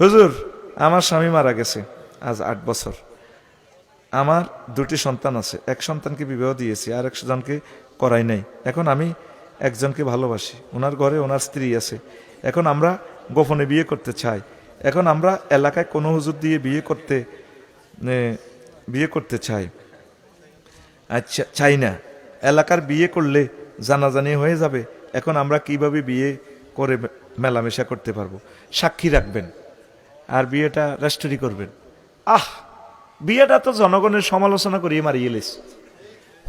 হুজুর, আমার স্বামী মারা গেছে আজ আট বছর। আমার দুটি সন্তান আছে, এক সন্তানকে বিবাহ দিয়েছি, আর একজনকে করাই নাই। এখন আমি একজনকে ভালোবাসি, ওনার ঘরে ওনার স্ত্রী আছে। এখন আমরা গোপনে বিয়ে করতে চাই। এখন আমরা এলাকায় কোনো হুজুর দিয়ে বিয়ে করতে বিয়ে করতে চাই। আচ্ছা চাই না। এলাকার বিয়ে করলে জানাজানি হয়ে যাবে। এখন আমরা কীভাবে বিয়ে করে মেলামেশা করতে পারব? সাক্ষী রাখবেন। আর বিয়েটা রেস্টারি করবেন। আহ, বিয়েটা তো জনগণের সমালোচনা করিয়ে মারিয়ে লেস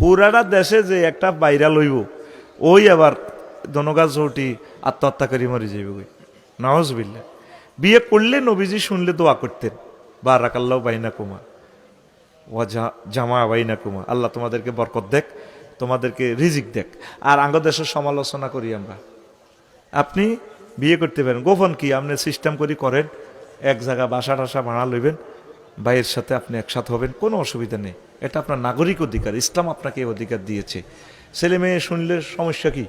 হুরারা দেশে যে একটা বাইরা লইব ওই আবার দনগা চৌটি আত্মহত্যা করে মারি যাইব ওই নওয়াজবিল্লা বিয়ে করলে নবীজি শুনলে দোয়া করতেন বা রাকাল্লাহ বাইনা কুমা জা- জামা বাইনা কুমা আল্লাহ তোমাদেরকে বরকত দেখ, তোমাদেরকে রিজিক দেখ, আর আঙ্গ দেশের সমালোচনা করি আমরা। আপনি বিয়ে করতে পারেন, গোপন কি, আপনি সিস্টেম করি করেন এক জায়গা বাসা টাসা ভাড়া লইবেন, ভাইয়ের সাথে আপনি একসাথে হবেন, কোনো অসুবিধা নেই। এটা আপনার নাগরিক অধিকার, ইসলাম আপনাকে অধিকার দিয়েছে। ছেলে মেয়ে শুনলে সমস্যা কি?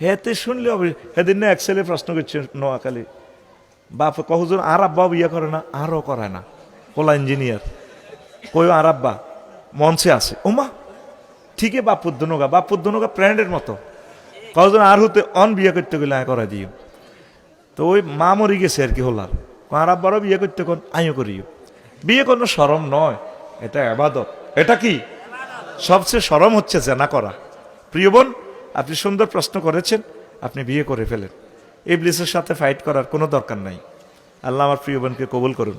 হেতে শুনলে হবে, সেদিন না এক ছেলে প্রশ্ন করছে নোয়াখালী, বাপ কহজন আর আব্বা বিয়ে করে না? আরও করে না। কোলা ইঞ্জিনিয়ার। কই আর আব্বা? মঞ্চে আছে। ওমা ঠিকই বাপুর দনগা বাপুর দনগা প্র্যান্ডের মতো। কজন আর হতে অন বিয়ে করতে গেলে করা দিও। তো ওই মা মরি গেছে আর কি হলার। আর আব্বারও বিয়ে করতে কোন? আইও করিও। বিয়ে কোনো সরম নয়, এটা আবাদত। এটা কি? সবচেয়ে সরম হচ্ছে জেনা করা। প্রিয় বোন, আপনি সুন্দর প্রশ্ন করেছেন, আপনি বিয়ে করে ফেলেন। ইবলিসের সাথে ফাইট করার কোনো দরকার নাই। আল্লাহ আমার প্রিয় বোনকে কবুল করুন।